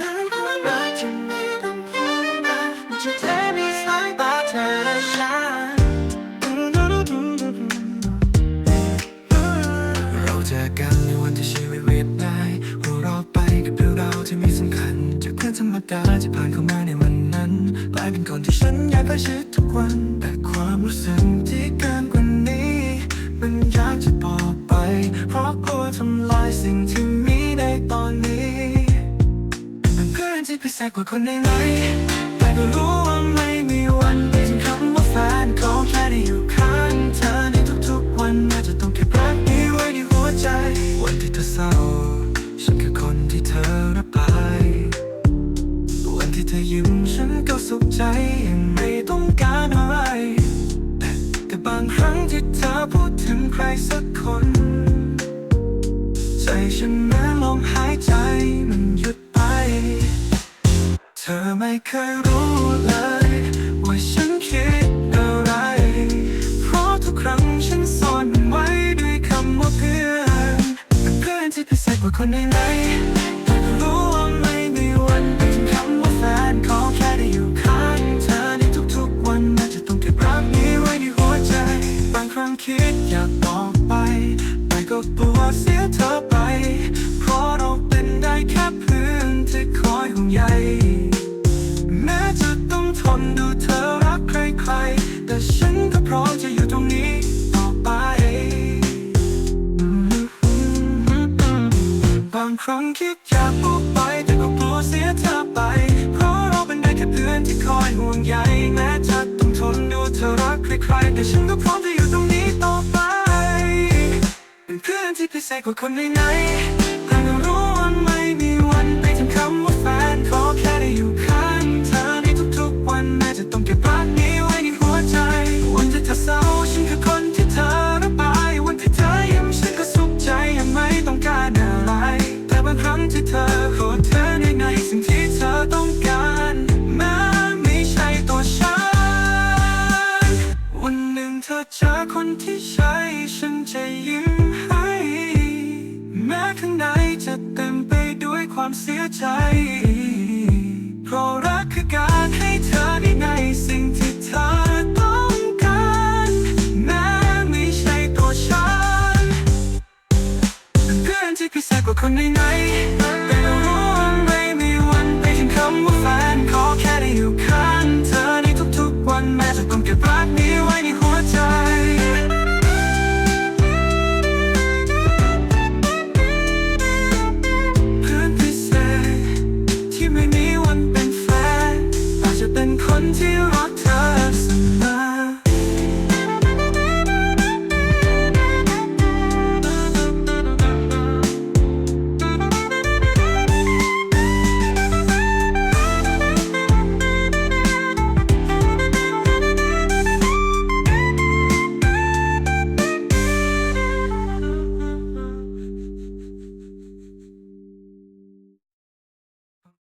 น้ำตาไหลจะมีต้องพูดมาจะเทในสายตาเธอฉันเราเจอกันในวันที่ชีวิตเวียนได้หัวเราะไปกับเรื่องราที่ไม่สำคัญ จากเพื่อนธรรมดาที่ผ่านเข้ามาในวันนั้นกลายเป็นคนที่ฉันอยากใกล้ชิดทุกวัน แต่ความรู้สึกที่เกิน เพื่อนที่พิเศษกว่าคนไหนแต่ก็รู้ว่าไม่มีวันเป็นคำว่าแฟนขอแค่ได้อยู่ข้างเธอในทุกๆวันน่าจะต้องเก็บรักนี้ไว้ในหัวใจ วันที่เธอเศร้า ฉันคือคนที่เธอรับไปวันที่เธอยิ้มฉันก็สุขใจยังไม่ต้องการอะไร แต่บางครั้งที่เธอพูดถึงใครสักคน ใจฉันเหมือนลมหายใจมัน เคยรู้เลย ว่าฉันคิดอะไร เพราะทุกครั้งฉันซ่อนมันไว้ด้วยคำว่าเพื่อนเป็นเพื่อนที่พิเศษกว่าคนไหนๆแต่รู้ว่าไม่มีวันเป็นคำว่าแฟนขอแค่ได้อยู่ข้างเธอในทุกๆวันน่าจะต้องเก็บรักนี้ไว้ในหัวใจ บางครั้งคิดอยากบอกไปแต่ก็กลัวเสียเธอไป เพราะเราเป็นได้แค่เพื่อนที่คอยห่วงใยางครั้งคิดอยากพูดไป แต่ก็กลัวเสียเธอไป เพราะเราเป็นได้แค่เพื่อนที่คอยห่วงใยแม้จะต้องทนดูเธอรักใครๆแต่ฉันก็พร้อมจะอยู่ตรงนี้ต่อไป เป็นเพื่อนที่พิเศษกว่าคนไหนๆ ที่ใช่ฉันจะยิ้มให้ แม้ข้างในจะเต็มไปด้วยความเสียใจ เพราะรักคือการให้เธอได้ในสิ่งที่เธอต้องการ แม้ไม่ใช่ตัวฉันเป็นเพื่อนที่พิเศษกว่าคนไหนๆ